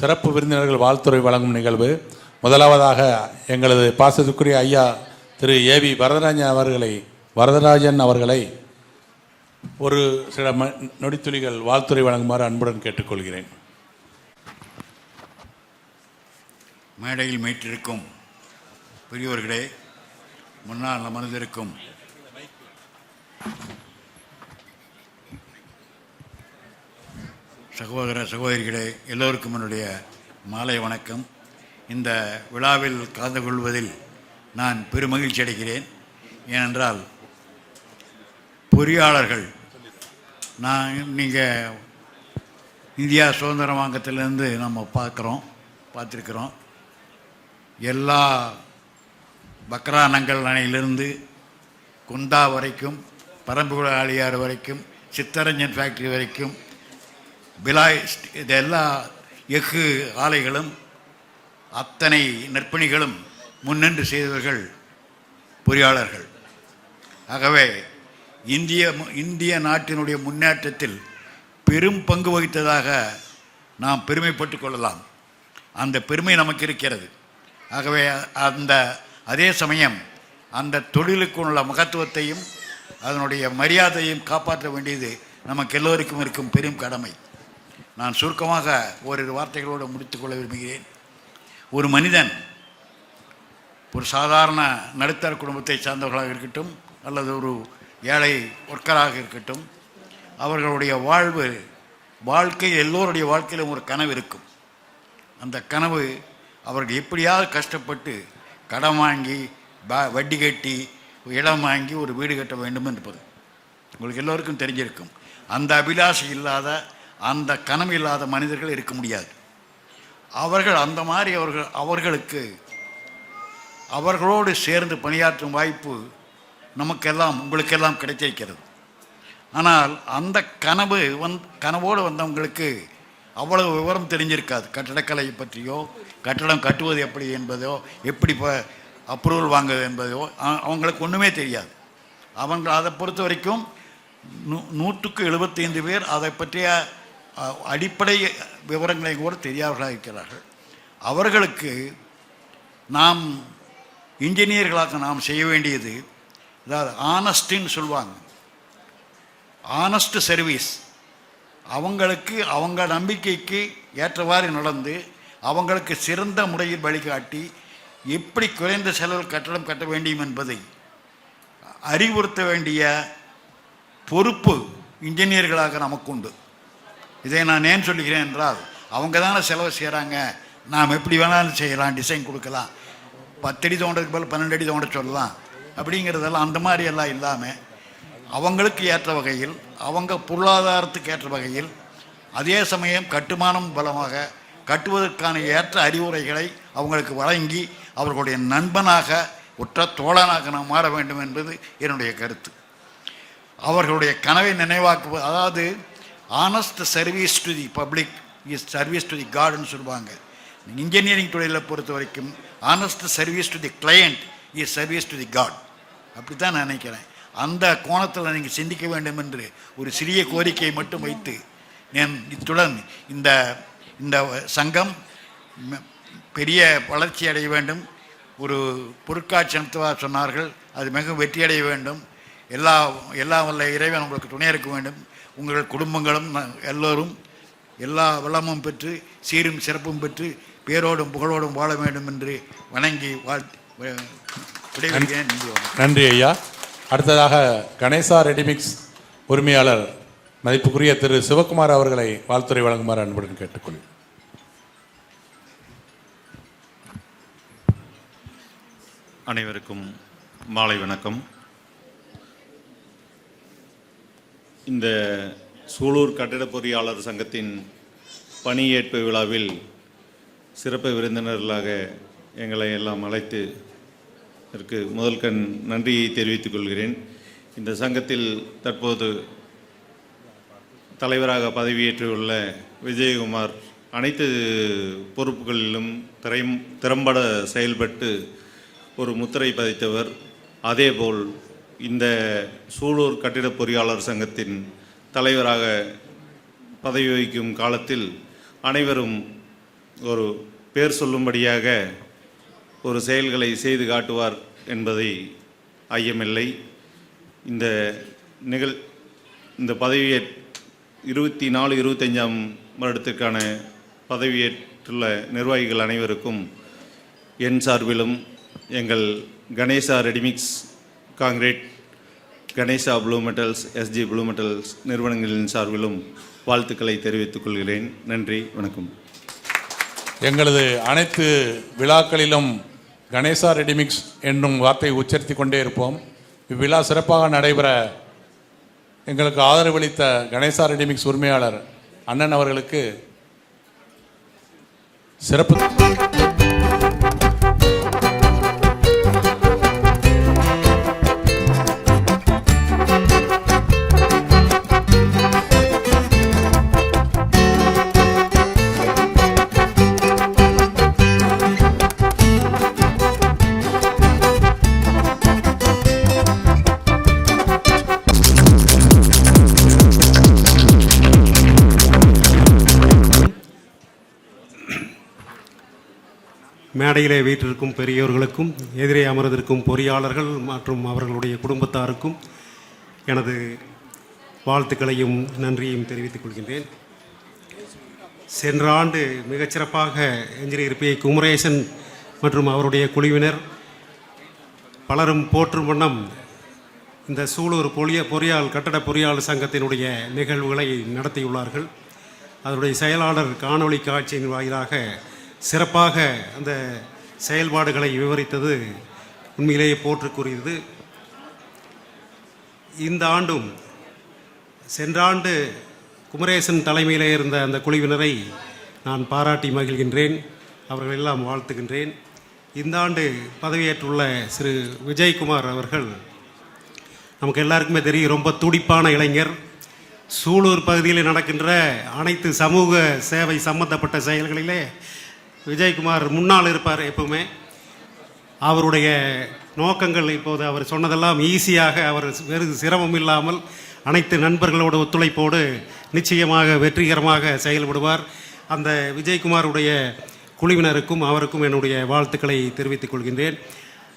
சிறப்பு விருந்தினர்கள் வாழ்த்துறை வழங்கும் நிகழ்வு. முதலாவதாக எங்களது பாசத்துக்குரிய ஐயா திரு ஏவி வரதராஜன் அவர்களை வரதராஜன் அவர்களை ஒரு சில ம- நொடித்துளிகள் வாழ்த்துறை வழங்குமாறு அன்புடன் கேட்டுக்கொள்கிறேன். மேடையில் மீட்டிருக்கும் பெரியவர்களே முன்னால் அமர்ந்திருக்கும் சகோதர சகோதரிகளே எல்லோருக்கும் என்னுடைய மாலை வணக்கம். இந்த விழாவில் கலந்து கொள்வதில் நான் பெருமகிழ்ச்சி அடைகிறேன். ஏனென்றால் பொறியாளர்கள் நான் நீங்கள் இந்தியா சுதந்திர வாங்கத்திலேருந்து நம்ம பார்க்குறோம் பார்த்துருக்குறோம். எல்லா பக்ரானங்கள் அணையிலிருந்து குந்தா வரைக்கும் பரம்புகுள ஆளியார் வரைக்கும் சித்தரஞ்சன் ஃபேக்ட்ரி வரைக்கும் பிலாய் இது எல்லா எஃகு ஆலைகளும் அத்தனை நற்பணிகளும் முன்னின்று செய்தவர்கள் பொறியாளர்கள். ஆகவே இந்திய இந்திய நாட்டினுடைய முன்னேற்றத்தில் பெரும் பங்கு வகித்ததாக நாம் பெருமைப்பட்டு கொள்ளலாம். அந்த பெருமை நமக்கு இருக்கிறது. ஆகவே அந்த அதே சமயம் அந்த தொழிலுக்கு உள்ள மகத்துவத்தையும் அதனுடைய மரியாதையும் காப்பாற்ற வேண்டியது நமக்கு எல்லோருக்கும் இருக்கும் பெரும் கடமை. நான் சுருக்கமாக ஓரிரு வார்த்தைகளோடு முடித்துக்கொள்ள விரும்புகிறேன். ஒரு மனிதன் ஒரு சாதாரண நடுத்தர குடும்பத்தை சார்ந்தவர்களாக இருக்கட்டும் அல்லது ஒரு ஏழை ஒர்க்கராக இருக்கட்டும் அவர்களுடைய வாழ்வு வாழ்க்கை எல்லோருடைய வாழ்க்கையிலும் ஒரு கனவு இருக்கும். அந்த கனவு அவர்கள் எப்படியாவது கஷ்டப்பட்டு கடன் வாங்கி ப- வட்டி கட்டி இடம் வாங்கி ஒரு வீடு கட்ட வேண்டும் என்பது. உங்களுக்கு எல்லோருக்கும் தெரிஞ்சிருக்கும். அந்த அபிலாஷை இல்லாத அந்த கனவு இல்லாத மனிதர்கள் இருக்க முடியாது. அவர்கள் அந்த மாதிரி அவர்கள் அவர்களுக்கு அவர்களோடு சேர்ந்து பணியாற்றும் வாய்ப்பு நமக்கெல்லாம் உங்களுக்கெல்லாம் கிடைத்திருக்கிறது. ஆனால் அந்த கனவு வந் கனவோடு வந்தவங்களுக்கு அவ்வளவு விவரம் தெரிஞ்சிருக்காது. கட்டடக்கலையை பற்றியோ கட்டடம் கட்டுவது எப்படி என்பதோ எப்படி இப்போ அப்ரூவல் வாங்குவது என்பதோ அவங்களுக்கு ஒன்றுமே தெரியாது. அவங்க அதை பொறுத்த வரைக்கும் நூ நூற்றுக்கு எழுபத்தைந்து பேர் அதை பற்றிய அடிப்படை விவரங்களை கூட தெரியாதவர்களாக இருக்கிறார்கள். அவர்களுக்கு நாம் இன்ஜினியர்களாக நாம் செய்ய வேண்டியது அதாவது ஆனஸ்டின்னு சொல்லுவாங்க. Honest service. அவங்களுக்கு அவங்க நம்பிக்கைக்கு ஏற்றவாறு நடந்து அவங்களுக்கு சிறந்த முறையில் வழிகாட்டி எப்படி குறைந்த செலவில் கட்டடம் கட்ட வேண்டும் என்பதை அறிவுறுத்த வேண்டிய பொறுப்பு இன்ஜினியர்களாக நமக்கு உண்டு. இதை நான் ஏன் சொல்லுகிறேன் என்றால் அவங்க தானே செலவு செய்கிறாங்க நாம் எப்படி வேணாலும் செய்யலாம் டிசைன் கொடுக்கலாம். பத்தடி தோண்டதுக்கு பதில் பன்னெண்டு அடி தோண்ட சொல்லலாம். அப்படிங்கிறதெல்லாம் அந்த மாதிரி எல்லாம் இல்லாமல் அவங்களுக்கு ஏற்ற வகையில் அவங்க பொருளாதாரத்துக்கு ஏற்ற வகையில் அதே சமயம் கட்டுமானம் பலமாக கட்டுவதற்கான ஏற்ற அறிவுரைகளை அவங்களுக்கு வழங்கி அவர்களுடைய நண்பனாக உற்ற தோழனாக நாம் மாற வேண்டும் என்பது என்னுடைய கருத்து. அவர்களுடைய கனவை நினைவாக்குவது அதாவது honest service to the public is service to the காடுன்னு சொல்லுவாங்க. இன்ஜினியரிங் தொழிலை பொறுத்த வரைக்கும் honest service to the client is service to the god அப்படி தான் நான் நினைக்கிறேன். அந்த கோணத்தில் நீங்கள் சிந்திக்க வேண்டும் என்று ஒரு சிறிய கோரிக்கையை மட்டும் வைத்து நான் இத்துடன் இந்த இந்த சங்கம் பெரிய வளர்ச்சி அடைய வேண்டும். ஒரு பொருட்காட்சி நடத்துவா சொன்னார்கள். அது மிகவும் வெற்றியடைய வேண்டும். எல்லா எல்லா வல்ல இறைவன் உங்களுக்கு துணை இருக்க வேண்டும். உங்கள் குடும்பங்களும் எல்லோரும் எல்லா வளமும் பெற்று சீரும் சிறப்பும் பெற்று பேரோடும் புகழோடும் வாழ வேண்டும் என்று வணங்கி வாழ்த்து விடைபெறுகிறேன். நன்றி ஐயா. அடுத்ததாக கணேசா ரெடிமிக்ஸ் உரிமையாளர் மதிப்புக்குரிய திரு சிவகுமார் அவர்களை வாழ்த்துறை வழங்குமாறு அன்புடன் கேட்டுக்கொள்கிறேன் அனைவருக்கும் மாலை வணக்கம். இந்த சூலூர் கட்டிட பொறியாளர் சங்கத்தின் பணியேற்பு விழாவில் சிறப்பு விருந்தினர்களாக எங்களை எல்லாம் அழைத்து இதற்கு முதல் கண் நன்றியை தெரிவித்துக் கொள்கிறேன். இந்த சங்கத்தில் தற்போது தலைவராக பதவியேற்றுள்ள விஜயகுமார் அனைத்து பொறுப்புகளிலும் திறம் திறம்பட செயல்பட்டு ஒரு முத்திரை பதித்தவர். அதேபோல் இந்த சூலூர் கட்டிட பொறியாளர் சங்கத்தின் தலைவராக பதவி வகிக்கும் காலத்தில் அனைவரும் ஒரு பேர் சொல்லும்படியாக ஒரு செயல்களை செய்து காட்டுவார் என்பதை ஐயமில்லை. இந்த நிகழ் இந்த பதவியே இருபத்தி நாலு இருபத்தஞ்சாம் வருடத்திற்கான பதவியேற்றுள்ள நிர்வாகிகள் அனைவருக்கும் என் சார்பிலும் எங்கள் Ganesha ready mix concrete Ganesha blue metals SG blue metals நிறுவனங்களின் சார்பிலும் வாழ்த்துக்களை தெரிவித்துக் கொள்கிறேன். நன்றி வணக்கம். எங்களது அனைத்து விழாக்களிலும் கணேசா ரெடிமிக்ஸ் என்னும் வார்த்தையை உச்சரித்து கொண்டே இருப்போம். இவ்விழா சிறப்பாக நடைபெற எங்களுக்கு ஆதரவளித்த கணேசா ரெடிமிக்ஸ் உரிமையாளர் அண்ணன் அவர்களுக்கு சிறப்பு. மேடையிலே வீட்டிற்கும் பெரியோர்களுக்கும் எதிரே அமர்ந்திருக்கும் பொறியாளர்கள் மற்றும் அவர்களுடைய குடும்பத்தாருக்கும் எனது வாழ்த்துக்களையும் நன்றியையும் தெரிவித்துக் கொள்கின்றேன். சென்ற ஆண்டு மிகச்சிறப்பாக என்ஜினியர் பி குமரேசன் மற்றும் அவருடைய குழுவினர் பலரும் போற்றும் வண்ணம் இந்த சூலூர் பொலிய பொறியால் கட்டட பொறியாளர் சங்கத்தினுடைய நிகழ்வுகளை நடத்தியுள்ளார்கள். அதனுடைய செயலாளர் காணொளி காட்சியின் வாயிலாக சிறப்பாக அந்த செயல்பாடுகளை விவரித்தது உண்மையிலேயே போற்றுக்குரியது. இந்த ஆண்டும் சென்ற ஆண்டு குமரேசன் தலைமையிலே இருந்த அந்த குழுவினரை நான் பாராட்டி மகிழ்கின்றேன் அவர்கள் எல்லாம் வாழ்த்துகின்றேன். இந்த ஆண்டு பதவியேற்றுள்ள சிறு விஜயகுமார் அவர்கள் நமக்கு எல்லாருக்குமே தெரியும் ரொம்ப துடிப்பான இளைஞர். சூலூர் பகுதியில் நடக்கின்ற அனைத்து சமூக சேவை சம்பந்தப்பட்ட செயல்களிலே விஜயகுமார் முன்னால் இருப்பார் எப்பவுமே. அவருடைய நோக்கங்கள் இப்போது அவர் சொன்னதெல்லாம் ஈஸியாக அவர் வெறு சிரமம் இல்லாமல் அனைத்து நண்பர்களோட ஒத்துழைப்போடு நிச்சயமாக வெற்றிகரமாக செயல்படுவார். அந்த விஜயகுமாருடைய குழுவினருக்கும் அவருக்கும் என்னுடைய வாழ்த்துக்களை தெரிவித்துக் கொள்கின்றேன்.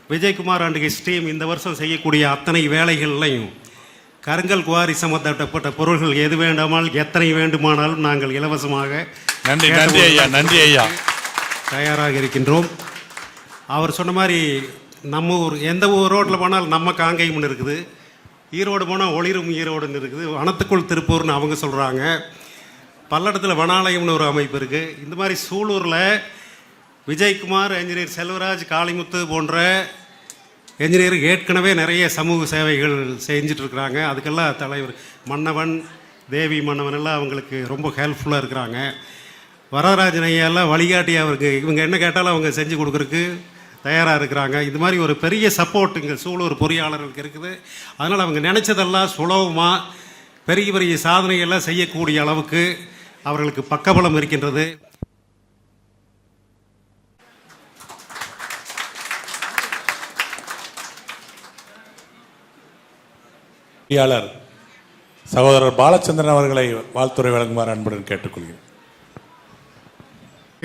விஜயகுமார் அண்ட் ஹிஸ் டீம் இந்த வருஷம் செய்யக்கூடிய அத்தனை வேலைகள்லையும் கருங்கல் குவாரி சம்பந்தப்பட்ட பொருள்கள் எது வேண்டாமல் எத்தனை வேண்டுமானாலும் நாங்கள் இலவசமாக நன்றி நன்றி ஐயா நன்றி ஐயா. தயாராக இருக்கின்றோம். அவர் சொன்ன மாதிரி நம்ம ஊர் எந்த ஊர் ரோட்டில் போனாலும் நம்ம காங்கேயம்னு இருக்குது. ஈரோடு போனால் ஒளிரும் ஈரோடுன்னு இருக்குது. வனத்துக்குள் திருப்பூர்னு அவங்க சொல்கிறாங்க பல்லடத்தில் வனாலயம்னு ஒரு அமைப்பு இருக்குது இந்த மாதிரி சூலூரில் விஜய்குமார் என்ஜினியர் செல்வராஜ் காளிமுத்து போன்ற என்ஜினியர் ஏற்கனவே நிறைய சமூக சேவைகள் செஞ்சிட்ருக்கிறாங்க அதுக்கெல்லாம் தலைவர் மன்னவன் தேவி மன்னவன் எல்லாம் அவங்களுக்கு ரொம்ப ஹெல்ப்ஃபுல்லாக இருக்கிறாங்க. வரதராஜன் ஐயாலாம் வழிகாட்டி அவருக்கு இவங்க என்ன கேட்டாலும் அவங்க செஞ்சு கொடுக்குறக்கு தயாராக இருக்கிறாங்க. இது மாதிரி ஒரு பெரிய சப்போர்ட் இங்கே சூலூர் பொறியாளர்களுக்கு இருக்குது. அதனால் அவங்க நினச்சதெல்லாம் சுலபமாக பெரிய பெரிய சாதனைகள்லாம் செய்யக்கூடிய அளவுக்கு அவர்களுக்கு பக்கபலம் இருக்கின்றது. பொறியாளர் சகோதரர் பாலச்சந்திரன் அவர்களை வாழ்த்துறை வழங்குமாறு அன்புடன் கேட்டுக்கொள்கிறேன்.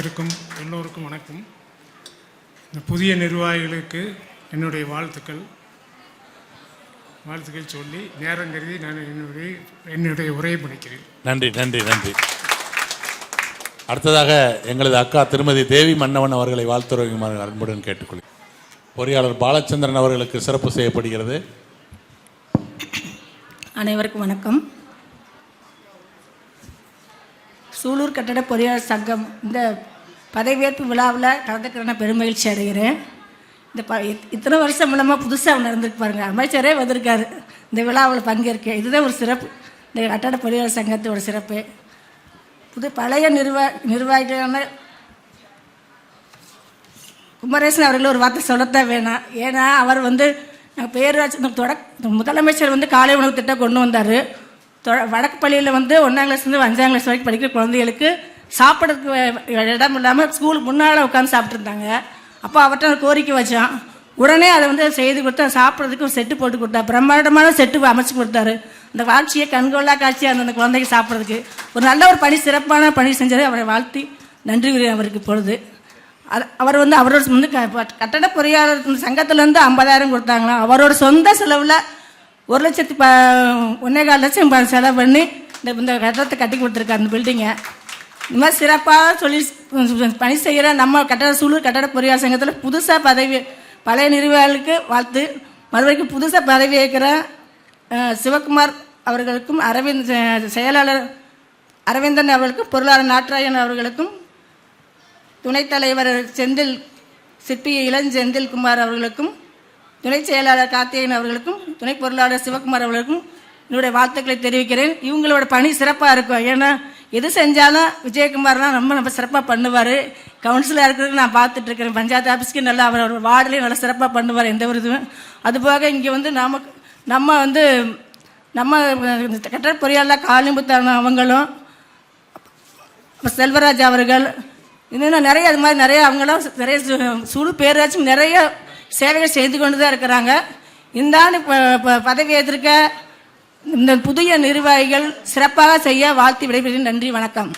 இருக்கும் எல்லோருக்கும் வணக்கம். இந்த புதிய நிர்வாகிகளுக்கு என்னுடைய வாழ்த்துக்கள். வாழ்த்துக்கள் சொல்லி நேரம் கருதி நான் என்னுடைய என்னுடைய உரையை முடிக்கிறேன். நன்றி நன்றி நன்றி. அடுத்ததாக எங்களது அக்கா திருமதி தேவி மன்னவன் அவர்களை வாழ்த்துறையுமாறு அன்புடன் கேட்டுக்கொள்கிறேன் பொறியாளர் பாலச்சந்திரன் அவர்களுக்கு சிறப்பு செய்யப்படுகிறது. அனைவருக்கும் வணக்கம். சூலூர் கட்டட பொறியாளர் சங்கம் இந்த பதவியேற்பு விழாவில் கலந்துக்கிறேன் பெருமகிழ்ச்சி அடைகிறேன். இந்த ப இத்தனை வருஷம் மூலமாக புதுசாக நடந்திருக்கு பாருங்க. அமைச்சரே வந்திருக்காரு. இந்த விழாவில் பங்கேற்க. இதுதான் ஒரு சிறப்பு. இந்த கட்டட பொறியாளர் சங்கத்தோட சிறப்பு. புது பழைய நிர்வா நிர்வாகிகளான குமரேசன் அவர்கள் ஒரு வார்த்தை சொல்லத்தான் வேணாம். ஏன்னா அவர் வந்து நாங்கள் பேரூராட்சி தொட முதலமைச்சர் வந்து காலை உணவு திட்டம் கொண்டு வந்தார். வடக்கு பள்ளியில் வந்து ஒன்றாம் கிளாஸ்லேருந்து அஞ்சாம் கிளாஸ் வரைக்கும் படிக்கிற குழந்தைகளுக்கு சாப்பிட்றதுக்கு இடம் இல்லாமல் ஸ்கூலுக்கு முன்னால் உட்காந்து சாப்பிட்ருந்தாங்க அப்போ அவர்கிட்ட கோரிக்கை வச்சான். உடனே அதை வந்து செய்து கொடுத்தா சாப்பிட்றதுக்கும் செட்டு போட்டு கொடுத்தா பிரம்மாண்டமான செட்டு அமைச்சு கொடுத்தாரு. அந்த காட்சியை கண்கொள்ளா காட்சியாக அந்த அந்த குழந்தைக்கு சாப்பிட்றதுக்கு. ஒரு நல்ல ஒரு பணி சிறப்பான பணி செஞ்சதை அவரை வாழ்த்தி நன்றி கூறி அவருக்கு பொழுது. அது- அவர் வந்து அவரோட வந்து க- கட்டட பொறியாளர் சங்கத்திலேருந்து ஐம்பதாயிரம் கொடுத்தாங்களாம். அவரோட சொந்த செலவில் ஒரு லட்சத்தி ப ஒன்றே கால் லட்சம் ப- செலவு பண்ணி இந்த இந்த கட்டடத்தை கட்டி கொடுத்துருக்காரு அந்த பில்டிங்கை இந்த மாதிரி சிறப்பாக சொல்லி பணி செய்கிற நம்ம கட்டட சூழல் கட்டட பொறியாளர் சங்கத்தில் புதுசாக பதவி பழைய நிர்வாகிகளுக்கு வாழ்த்து. மறுபடியும் புதுசாக பதவி ஏற்கிற சிவகுமார் அவர்களுக்கும் அரவிந்த் செயலாளர் அரவிந்தன் அவர்களுக்கும் பொருளாளர் நாட்ராயன் அவர்களுக்கும் துணைத் தலைவர் செந்தில் சிற்பி இளஞ்செந்தில் குமார் அவர்களுக்கும் துணை செயலாளர் கார்த்திகேயன் அவர்களுக்கும் துணை பொருளாளர் சிவகுமார் அவர்களுக்கும் என்னுடைய வாழ்த்துக்களை தெரிவிக்கிறேன். இவங்களோட பணி சிறப்பாக இருக்கும். ஏன்னா எது செஞ்சாலும் விஜயகுமார்லாம் ரொம்ப ரொம்ப சிறப்பாக பண்ணுவார். கவுன்சிலாக இருக்கிறது நான் பார்த்துட்டு இருக்கிறேன் பஞ்சாயத்து ஆஃபீஸ்க்கு நல்லா அவர் வார்டுலேயும் நல்லா சிறப்பாக பண்ணுவார் எந்த ஒரு இதுவும். அதுபோக இங்கே வந்து நாம் நம்ம வந்து நம்ம கட்டட பொறியாளர் காளிமுத்தான அவங்களும் செல்வராஜ் அவர்கள் இன்னும் நிறைய அது மாதிரி நிறைய அவங்களாம் நிறைய சு- சுழு பேராச்சும் நிறைய சேவைகள் செய்து கொண்டு தான் இருக்கிறாங்க. இந்த ஆண்டு ப- ப- பதவி ஏற்றிருக்க இந்த புதிய நிர்வாகிகள் சிறப்பாக செய்ய வாழ்த்து விடைபெறுகிறேன். நன்றி வணக்கம்.